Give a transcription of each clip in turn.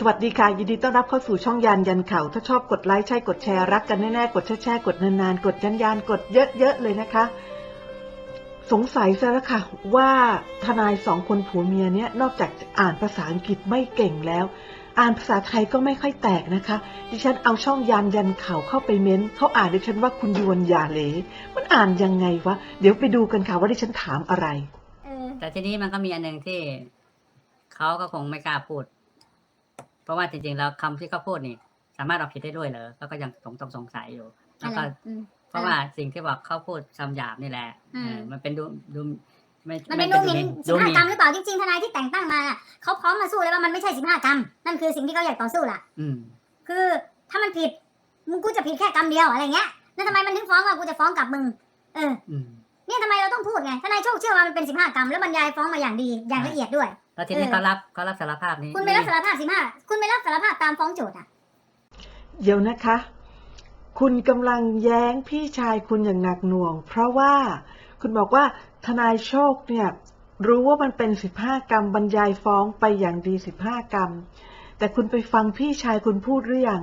สวัสดีค่ะ ยินดีต้อนรับเข้าสู่ช่องยานยันเข่าถ้าชอบกดไลค์ใช่กดแชร์รักกันแน่ๆ กดแช่ๆกดนานๆ กดยันยานกดเยอะๆเลยนะคะ สงสัยซะแล้วค่ะ ว่าทนายสองคนผัวเมียเนี้ยนอกจากอ่านภาษาอังกฤษไม่เก่งแล้ว อ่านภาษาไทยก็ไม่ค่อยแตกนะคะ ดิฉันเอาช่องยานยันเข่าเข้าไปเม้นเขาอ่านดิฉันว่าคุณยวนยาเหลมันอ่านยังไงวะเดี๋ยวไปดูกันค่ะว่าดิฉันถามอะไรแต่ทีนี้มันก็มีอันหนึ่งที่เขาก็คงไม่กล้าพูด เพราะว่าจริงๆแล้วคำที่เขาพูดนี่ สามารถเอาผิดได้ด้วยเหรอแล้วก็ยังสงต้องสงสัยอยู่แล้อะวไรก็อืมเพราะว่าสิ่งที่บอกเขาพูดคำหยาบนี่แหละอืมเออมันเป็นดูดูไม่มันเป็นดูหมิ่นดูสิบหห้ามิ่นกรัมหรือเปล่าจริงๆทนายที่แต่งตั้งมาน่ะเขาพร้อมมาสู้เลยว่ามันไม่ใช่สิบห้ากรัมนั่นคือสิ่งที่เขาอยากต่อสู้ล่ะอืมคือถ้ามันผิดมึงกูจะผิดแค่กรัมเดียวอะไรเงี้ยแล้วทำไมมันถึงฟ้องว่ากูจะฟ้องกลับมึง เอออืม เนี่ยทำไมเราต้องพูดไงทนายโชคเชื่อว่ามันเป็นสิบห้ากรัมแล้วบรรยายฟ้องมาอย่างดีอย่างละเอียดด้วย แล้วทีนี้เออเขารับเขารับสารภาพนี้คุณไม่รับสารภาพสิบห้าคุณไม่รับสารภาพตามฟ้องโจทย์อะเดี๋ยวนะคะ คุณกำลังแย้งพี่ชายคุณอย่างหนักหน่วง เพราะว่าคุณบอกว่าทนายโชคเนี่ยรู้ว่ามันเป็นสิบห้ากรรมบรรยายฟ้องไปอย่างดีสิบห้ากรรมแต่คุณไปฟังพี่ชายคุณพูดหรือยัง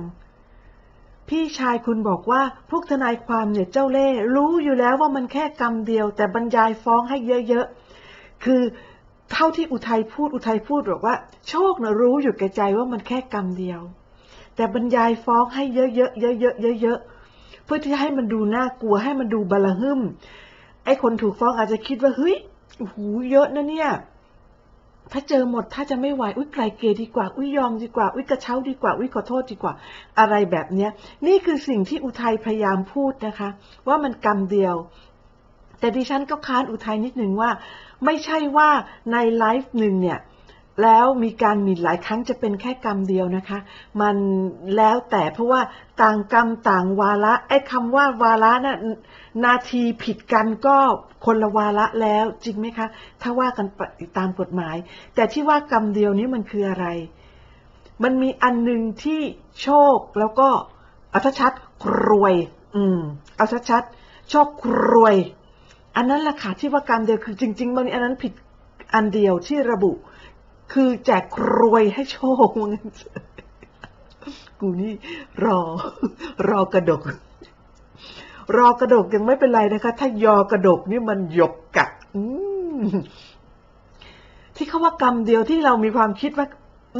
พี่ชายคุณบอกว่าพวกทนายความเนี่ยเจ้าเล่ห์รู้อยู่แล้วว่ามันแค่กรรมเดียว แต่บรรยายฟ้องให้เยอะๆ คือเท่าที่อุทัยพูดอุทัยพูดบอกว่า โชคนะรู้อยู่แก่ใจว่ามันแค่กรรมเดียว แต่บรรยายฟ้องให้เยอะๆเยอะๆเยอะๆเพื่อที่ให้มันดูน่ากลัวให้มันดูบาลหึมไอ้คนถูกฟ้องอาจจะคิดว่าเฮ้ยโอ้โหเยอะนะเนี่ย ถ้าเจอหมดถ้าจะไม่ไหวอุ้ยไกลเกลียดีกว่า อุ้ยยอมดีกว่าอุ้ยกระเช้าดีกว่าอุ้ยขอโทษดีกว่า อะไรแบบเนี้ย นี่คือสิ่งที่อุทัยพยายามพูดนะคะ ว่ามันกรรมเดียว แต่ดิฉันก็ค้านอุทัยนิดหนึ่งว่า ไม่ใช่ว่าในไลฟ์หนึ่งเนี่ย แล้วมีการหมิ่นหลายครั้งจะเป็นแค่กรรมเดียวนะคะ มันแล้วแต่เพราะว่าต่างกรรมต่างวาระไอ้คำว่าวาระน่ะนาทีผิดกันก็คนละวาระแล้วจริงไหมคะ ถ้าว่ากันตามกฎหมาย แต่ที่ว่ากรรมเดียวนี้มันคืออะไร มันมีอันหนึ่งที่โชคแล้วก็เอาชัดๆรวย อืมเอาชัดๆโชครวย อันนั้นแหละค่ะที่ว่ากรรมเดียวคือจริง ๆ มันมีอันนั้นผิดอันเดียวที่ระบุ คือแจกรวยให้โชคมึงกูนี่รอ รอกระดก รอกระดกยังไม่เป็นไรนะคะ ถ้ายอกระดกนี่มันหยกกะอืมที่เขาว่ากรรมเดียวที่เรามีความคิดว่า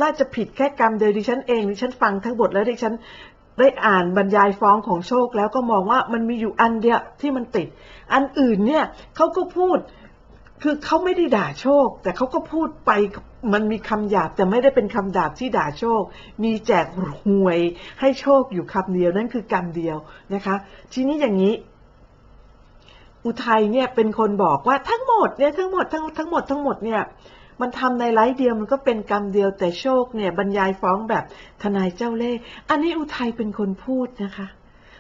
น่าจะผิดแค่กรรมเดียวดิฉันเองดิฉันฟังทั้งบทแล้วดิฉันได้อ่านบรรยายฟ้องของโชคแล้วก็มองว่ามันมีอยู่อันเดียวที่มันติด อันอื่นเนี่ยเขาก็พูด คือเขาไม่ได้ด่าโชค แต่เขาก็พูดไป มันมีคำหยาบแต่ไม่ได้เป็นคำดาบที่ด่าโชค มีแจกหวยให้โชคอยู่คำเดียวนั่นคือกรรมเดียวนะคะ ทีนี้อย่างนี้ อุทัยเนี่ยเป็นคนบอกว่าทั้งหมดเนี่ยทั้งหมดทั้งทั้งหมดทั้งหมดเนี่ยมันทำในไลฟ์เดียวมันก็เป็นกรรมเดียวแต่โชคเนี่ยบรรยายฟ้องแบบทนายเจ้าเล่ห์อันนี้อุทัยเป็นคนพูดนะคะ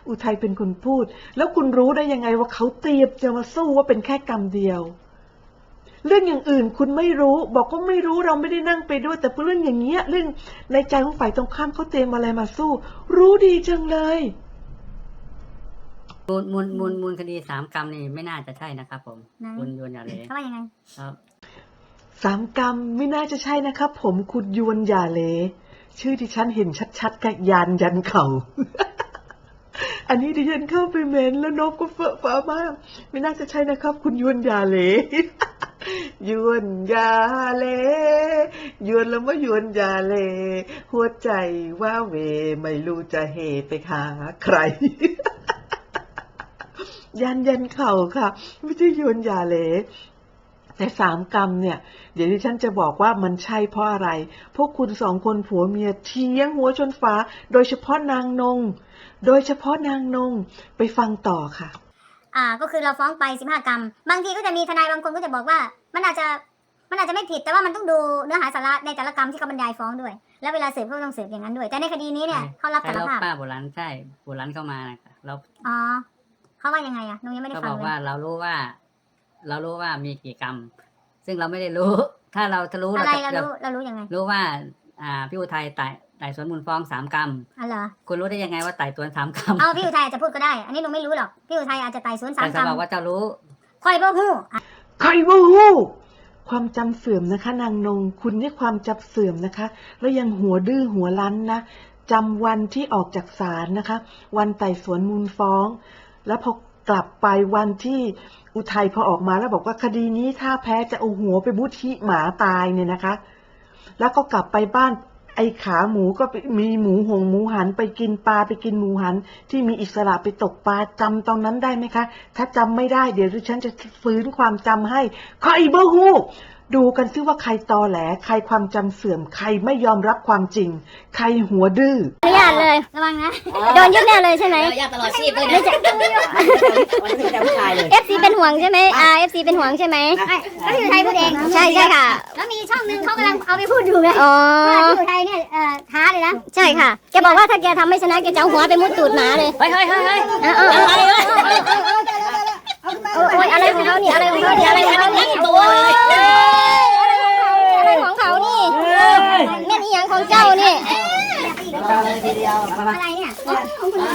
อุทัยเป็นคนพูด แล้วคุณรู้ได้ยังไงว่าเขาเตรียมจะมาสู้ว่าเป็นแค่กรรมเดียว เรื่องอย่างอื่นคุณไม่รู้ บอกว่าไม่รู้เราไม่ได้นั่งไปด้วย แต่เรื่องอย่างเงี้ยเรื่องในใจของฝ่ายตรงข้ามเขาเตรียมอะไรมาสู้ รู้ดีจังเลยมูลมูลมูลมูลคดีสามกรรมนี่ไม่น่าจะใช่นะครับ ผมนะ คุณยวนอย่าเลยเขาว่ายังไง ครับ สามกรรมไม่น่าจะใช่นะครับ ผมคุณยวนอย่าเลชื่อที่ฉันเห็นชัดๆกับยานยันเขา อันนี้ดิฉันเข้าไปเมนแล้วนกก็เฟอะฟ้ามาก ไม่น่าจะใช่นะครับ คุณยวนอย่าเล ยวนยาเล ยวนแล้วมายวนยาเล หัวใจว่าเว ไม่รู้จะเหไปหาใคร ยันยันเข่าค่ะ ไม่ใช่ยวนยาเลแต่สามกรรมเนี่ย เดี๋ยวที่ฉันจะบอกว่ามันใช่เพราะอะไร พวกคุณสองคนผัวเมียเทียงหัวชนฟ้า โดยเฉพาะนางนง โดยเฉพาะนางนงไปฟังต่อค่ะ อ่าก็คือเราฟ้องไปสิบห้ากรัม บางทีก็จะมีทนายบางคนก็จะบอกว่า มันอาจจะมันอาจจะไม่ผิดแต่ว่ามันต้องดูเนื้อหาสาระในแต่ละกรรมที่เขาบรรยายฟ้องด้วย แล้วเวลาสืบก็ต้องสืบอย่างนั้นด้วย แต่ในคดีนี้เนี่ยเขารับใช่สารแล้วภาพป้าโบราณใช่โบราณเข้ามานะครับเราอ๋อเขาว่ายังไงอะหนูยังไม่ได้ก็ฟับงอกเลว่ายเรารู้ว่า เรารู้ว่ามีกี่กรรม ซึ่งเราไม่ได้รู้ ถ้าเราจะรู้อะไรจะเรารู้เรารู้ยังไงรู้ว่า อ่าพี่อุทัยไต่ ไต่สวนมูลฟ้องสามกรรมอ๋อเหรอคุณรู้ได้ยังไงว่าไต่สวนสามกรรมเอาพี่อุทัยอาจจะพูดก็ได้ อันนี้หนูไม่รู้หรอก พี่อุทัยอาจจะไต่สวนสาแต่มกรเขารมบอกว่าเจะรู้คอยบ่ฮู้อะใครว่าฮู้ความจำเสื่อมนะคะ นางนง คุณนี่ความจำเสื่อมนะคะ แล้วยังหัวดื้อหัวรั้นนะจำวันที่ออกจากศาลนะคะ วันไต่สวนมูลฟ้อง แล้วพอกลับไปวันที่อุทัยพอออกมาแล้วบอกว่าคดีนี้ถ้าแพ้จะเอาหัวไปบุทิหมาตายเนี่ยนะคะ แล้วก็กลับไปบ้าน ไอ้ขาหมูก็ไปมีหมูหงหมูหันไปกินปลาไปกินหมูหัน ที่มีอิสระไปตกปลาจำตอนนั้นได้ไหมคะ ถ้าจำไม่ได้เดี๋ยวฉันจะฟื้นความจำให้ขออีเบอร์ฮู ดูกันซิว่าใครตอแหล ใครความจำเสื่อม ใครไม่ยอมรับความจริง ใครหัวดื้อ อนุญาตเลย ระวังนะ โดนยึดแน่เลยใช่ไหม ยาตลอดชีพเลยไม่นะใช่วันนี้แต่ผู้ชายเลย FC เป็นห่วงใช่ไหมอ่า FC เป็นห่วงใช่ไหมก็ที่อุทัยพูดเองใช่ใช่ค่ะ แล้วมีช่องหนึ่งเขากำลังเอาไปพูดอยู่ไงอ๋อที่อุทัยเนี่ยเอ่อท้าเลยนะใช่ค่ะ แกบอกว่าถ้าแกทำไม่ชนะแกจะเอาหัวไปมุดตูดหมาเลยเฮ้ยเฮ้ยเฮ้ยเฮ้ยเอาเอาเอาเอาโอ้ยอะไรของเขานี่อะไรของเขานี่อะไรของเขานี่ตัวเลยอะไรของเขานี่แม่นอีห ยังของเจ้านี่ทีเดียวมาอะไรเนี่ย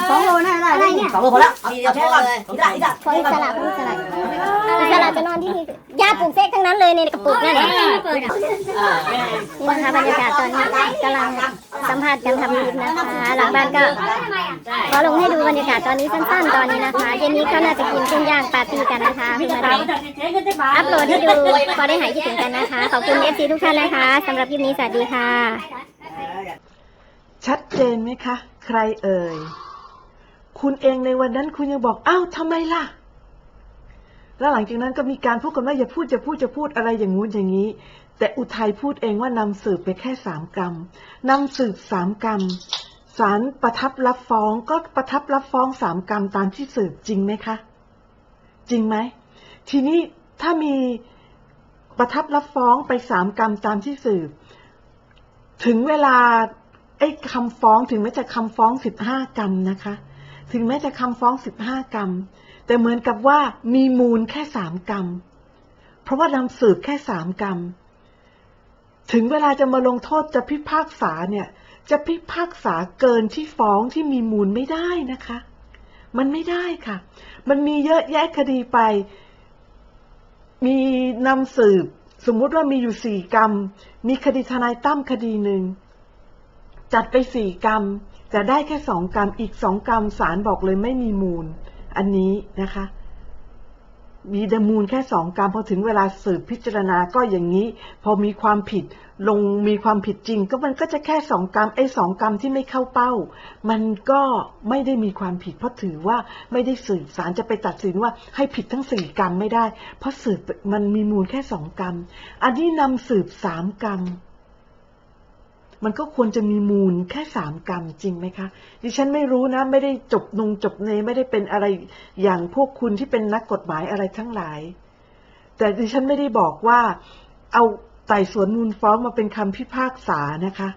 สองโลน่าได้อะไรเนี่ยสองโลพอแล้วเอาทีเดียวแค่ก่อนผมได้ที่ได้ขออิสระขออิสระอิสระจะนอนที่นี่ ยาปลูกเสกทั้งนั้นเลยในกระปุกนั่นเองนี่นะคะบรรยากาศตอนนี้กำลังสัมภาษณ์กันทำคลิปนะคะหลังบ้านก็ขอลงให้ดูบรรยากาศตอนนี้สั้นๆตอนนี้นะคะเย็นนี้เขาน่าจะกินกุ้งย่างปาร์ตี้กันนะคะเพิ่งมาได้อัพโหลดให้ดูพอได้หายคิดถึงกันนะคะขอบคุณเอฟซีทุกท่านนะคะสำหรับคลิปนี้สวัสดีค่ะ ชัดเจนไหมคะ ใครเอ่ย คุณเองในวันนั้นคุณยังบอกอ้าวทำไมล่ะ แล้วหลังจากนั้นก็มีการพูดกันว่าอย่าพูดจะพูดจะพูดอะไรอย่างงู้นอย่างนี้ แต่อุทัยพูดเองว่านำสืบไปแค่สามกรรมนำสืบสามกรรมศาลประทับรับฟ้องก็ประทับรับฟ้องสามกรรมตามที่สืบจริงไหมคะ จริงไหม ทีนี้ถ้ามีประทับรับฟ้องไปสามกรรมตามที่สืบ ถึงเวลาไอ้คำฟ้องถึงแม้จะคำฟ้องสิบห้ากรรมนะคะ ถึงแม้จะคำฟ้องสิบห้ากรรม แต่เหมือนกับว่ามีมูลแค่สามกรรม เพราะว่านำสืบแค่สามกรรม ถึงเวลาจะมาลงโทษจะพิพากษาเนี่ย จะพิพากษาเกินที่ฟ้องที่มีมูลไม่ได้นะคะ มันไม่ได้ค่ะ มันมีเยอะแยะคดีไป มีนำสืบ สมมุติว่ามีอยู่สี่กรรม มีคดีทนายตั้มคดีหนึ่ง จัดไปสี่กรรม แต่ได้แค่สองกรรมอีกสองกรรมศาลบอกเลยไม่มีมูล อันนี้นะคะ มีแต่มูลแค่สองกรรมพอถึงเวลาสืบพิจารณาก็อย่างนี้ พอมีความผิดลงมีความผิดจริง ก็มันก็จะแค่สองกรรมไอ้สองกรรมที่ไม่เข้าเป้า มันก็ไม่ได้มีความผิด เพราะถือว่าไม่ได้สืบศาลจะไปตัดสินว่าให้ผิดทั้งสี่กรรมไม่ได้ เพราะสืบมันมีมูลแค่สองกรรมอันนี้นำสืบสามกรรม มันก็ควรจะมีมูลแค่สามกรรมจริงไหมคะ ดิฉันไม่รู้นะ ไม่ได้จบนงจบเนไม่ได้เป็นอะไรอย่างพวกคุณที่เป็นนักกฎหมายอะไรทั้งหลาย แต่ดิฉันไม่ได้บอกว่าเอาไต่สวนมูลฟ้องมาเป็นคำพิพากษานะคะ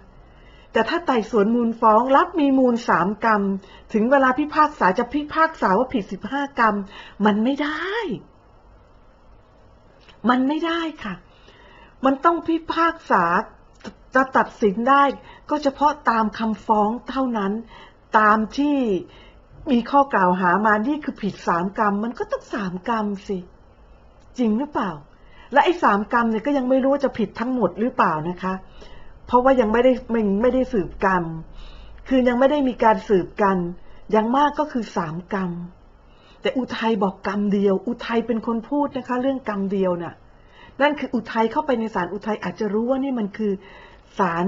แต่ถ้าไต่สวนมูลฟ้องรับมีมูลสามกรรม ถึงเวลาพิพากษาจะพิพากษาว่าผิดสิบห้ากรรม มันไม่ได้ มันไม่ได้ค่ะ มันต้องพิพากษา จะตัดสินได้ก็เฉพาะตามคำฟ้องเท่านั้น ตามที่มีข้อกล่าวหามานี่คือผิดสามกรรม มันก็ต้องสามกรรมสิ จริงหรือเปล่า และไอ้สามกรรมเนี่ยก็ยังไม่รู้ว่าจะผิดทั้งหมดหรือเปล่านะคะ เพราะว่ายังไม่ได้ไม่ไม่ได้สืบกรรม คือยังไม่ได้มีการสืบกัน อย่างมากก็คือสามกรรม แต่อุทัยบอกกรรมเดียว อุทัยเป็นคนพูดนะคะ เรื่องกรรมเดียวน่ะ นั่นคืออุทัยเข้าไปในศาลอุทัยอาจจะรู้ว่านี่มันคือ ศาล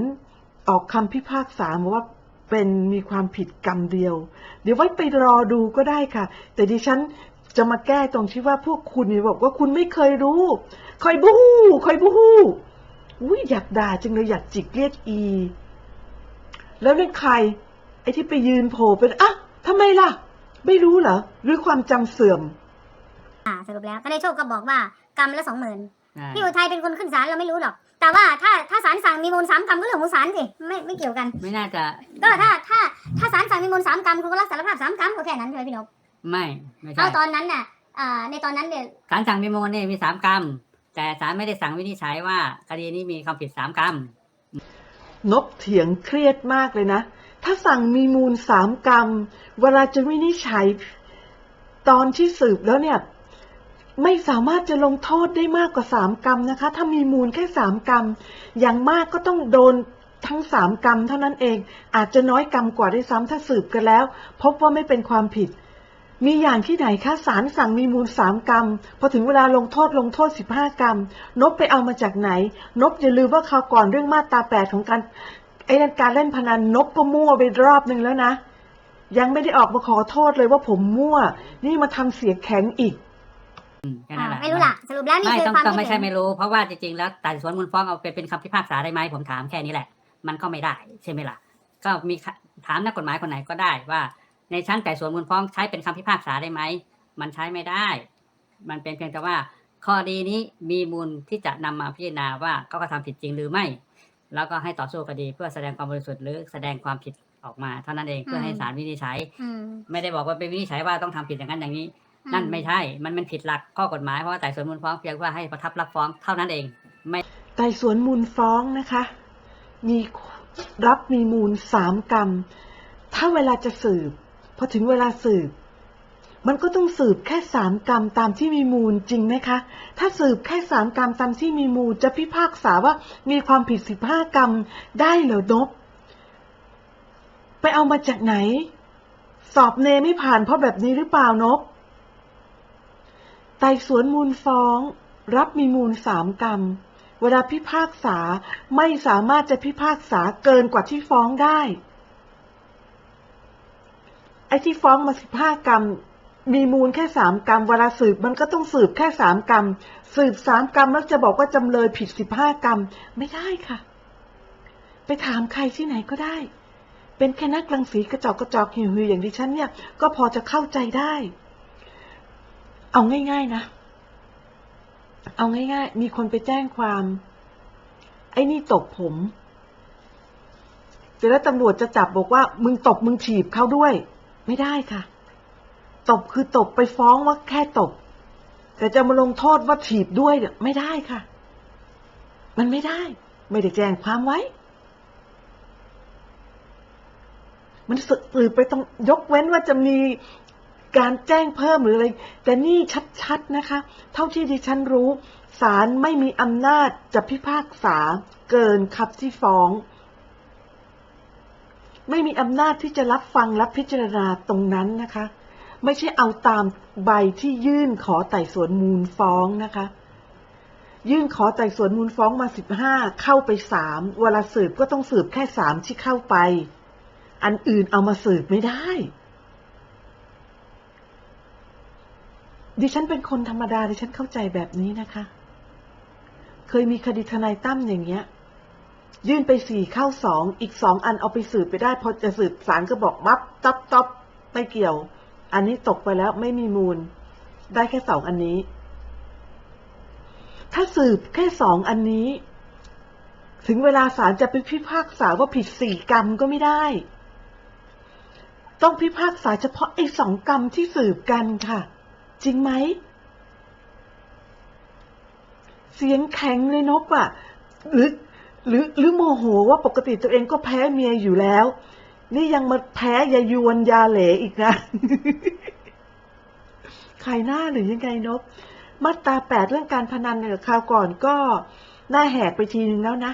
ออกคำพิพากษามาว่าเป็นมีความผิดกรรมเดียว เดี๋ยวไว้ไปรอดูก็ได้ค่ะ แต่ดิฉันจะมาแก้ตรงที่ว่าพวกคุณเนี่ยบอกว่าคุณไม่เคยรู้ คอยบูฮู้คอยบูฮู้อุ้ยอยากด่าจังเลยอยากจิกเรียกอี แล้วนั่นใคร ไอ้ที่ไปยืนโผล่เป็นอะทำไมล่ะ ไม่รู้เหรอ หรือความจำเสื่อม อ่าสรุปแล้วก็ได้โชคก็บอกว่ากรรมละสองหมื่นใช่พี่อุทัยเป็นคนขึ้นศาลเราไม่รู้หรอก แต่ว่าถ้าถ้าศา ลสั่งมีมูลสามกรรมก็เรื่องของศาลสิไม่ไม่เกี่ยวกัน ไม่น่าจะก็ถ้าถ้าถ้าศาลสั่งมีมูลสามกรรมคุณก็รับสารภาพสามกรรมก็แค่นั้นใช่ไหมพี่นกไม่ไม่ใช่เอาตอนนั้นน่ะอ่าในตอนนั้นเนี่ยศาลสั่งมีมูลเนี่ยมีสามกรรม แต่ศาลไม่ได้สั่งวินิจฉัยว่าคดีนี้มีความผิดสามกรรมนบเถียงเครียดมากเลยนะ ถ้าสั่งมีมูลสามกรรม เวลาจะวินิจฉัย ตอนที่สืบแล้วเนี่ย ไม่สามารถจะลงโทษได้มากกว่าสามกรรมนะคะ ถ้ามีมูลแค่สามกรรม อย่างมากก็ต้องโดนทั้งสามกรรมเท่านั้นเอง อาจจะน้อยกรรมกว่าได้ซ้ำถ้าสืบกันแล้ว พบว่าไม่เป็นความผิด มีอย่างที่ไหนคะศาลสั่งมีมูลสามกรรม พอถึงเวลาลงโทษลงโทษสิบห้ากรรม นบไปเอามาจากไหน นบอย่าลืมว่าคราวก่อนเรื่องมาตราแปดของการไอ้การเล่นพนันนบก็มั่วไปรอบหนึ่งแล้วนะ ยังไม่ได้ออกมาขอโทษเลยว่าผมมั่ว นี่มาทำเสียแข็งอีก แค่นั้นแหละไม่รู้ล่ะสรุปแล้วนี่ไม่คือต้องความต้องคิไม่ดใช่เห็นไม่รู้ เพราะว่าจริงๆแล้วไต่สวนมูลฟ้องเอาเป็นเป็นคำพิพากษาได้ไหมผมถามแค่นี้แหละ มันก็ไม่ได้ใช่ไหมล่ะ ก็มีคถามนักกฎหมายคนไหนก็ได้ว่า ในชั้นไต่สวนมูลฟ้องใช้เป็นคำพิพากษาได้ไหมมันใช้ไม่ได้ มันเป็นเพียงแต่ว่าข้อดีนี้มีมูลที่จะนำมาพิจารณาว่าเขากระทำผิดจริงหรือไม่ แล้วก็ให้ต่อสู้คดีเพื่อแสดงความบริสุทธิ์หรือแสดงความผิดออกมาเท่านั้นเองเพื่อให้ศาลวินิจฉัยอืมไม่ได้บอกว่าเป็นวินิจฉัยว่าต้องทำผิดอย่างนั้นอย่างนี้อื นั่นไม่ใช่ มันมันผิดหลักข้อกฎหมายเพราะว่าไต่สวนมูลฟ้องเพียงว่าให้ประทับรับฟ้องเท่านั้นเอง ไม่ไต่สวนมูลฟ้องนะคะ มีรับมีมูลสามกรรม ถ้าเวลาจะสืบพอถึงเวลาสืบ มันก็ต้องสืบแค่สามกรรมตามที่มีมูลจริงไหมคะ ถ้าสืบแค่สามกรรมตามที่มีมูลจะพิพากษาว่ามีความผิดสิบห้ากรรมได้เหรอนบไปเอามาจากไหน สอบเนไม่ผ่านเพราะแบบนี้หรือเปล่านบ ไต่สวนมูลฟ้อง รับมีมูลสามกรรม เวลาพิพากษาไม่สามารถจะพิพากษาเกินกว่าที่ฟ้องได้ ไอ้ที่ฟ้องมาสิบห้ากรรม มีมูลแค่สามกรรม เวลาสืบมันก็ต้องสืบแค่สามกรรม สืบสามกรรมแล้วจะบอกว่าจำเลยผิดสิบห้ากรรม ไม่ได้ค่ะ ไปถามใครที่ไหนก็ได้ เป็นแค่นักรังสีกระจอกกระจอกหิวหิวอย่างดิฉันเนี่ย ก็พอจะเข้าใจได้ เอาง่าย ๆ นะ เอาง่าย ๆ มีคนไปแจ้งความ ไอ้นี่ตบผมเสร็จแล้วตำรวจจะจับบอกว่า มึงตบมึงถีบเขาด้วย ไม่ได้ค่ะ ตบคือตบไปฟ้องว่าแค่ตบ แต่จะมาลงโทษว่าถีบด้วยเนี่ยไม่ได้ค่ะ มันไม่ได้ ไม่ได้แจ้งความไว้ มันสืบไปต้องยกเว้นว่าจะมี การแจ้งเพิ่มหรืออะไร แต่นี่ชัดๆนะคะ เท่าที่ดิฉันรู้ศาลไม่มีอำนาจจะพิพากษาเกินคำที่ฟ้อง ไม่มีอำนาจที่จะรับฟังรับพิจารณาตรงนั้นนะคะ ไม่ใช่เอาตามใบที่ยื่นขอไต่สวนมูลฟ้องนะคะ ยื่นขอไต่สวนมูลฟ้องมาสิบห้าเข้าไปสามเวลาสืบก็ต้องสืบแค่สามที่เข้าไป อันอื่นเอามาสืบไม่ได้ ดิฉันเป็นคนธรรมดาดิฉันเข้าใจแบบนี้นะคะ เคยมีคดีทนายตั้มอย่างเงี้ย ยื่นไปสี่เข้าสองอีกสองอันเอาไปสืบไปได้พอจะสืบศาลก็บอกมับต๊อบต๊อบไม่เกี่ยว อันนี้ตกไปแล้วไม่มีมูล ได้แค่สองอันนี้ ถ้าสืบแค่สองอันนี้ ถึงเวลาศาลจะไปพิพากษาว่าผิดสี่กรรมก็ไม่ได้ ต้องพิพากษาเฉพาะไอ้สองกรรมที่สืบกันค่ะ จริงไหม เสียงแข็งเลยนบอะ่ะ หรือ หรือหรือโมโหว่าปกติตัวเองก็แพ้เมียอยู่แล้ว นี่ยังมาแพ้ยายวนยาเหลอีกนะขายหน้าหรือยังไงนบมาตราแปดเรื่องการพนันเนี่ยคราวก่อนก็หน้าแหกไปทีนึงแล้วนะ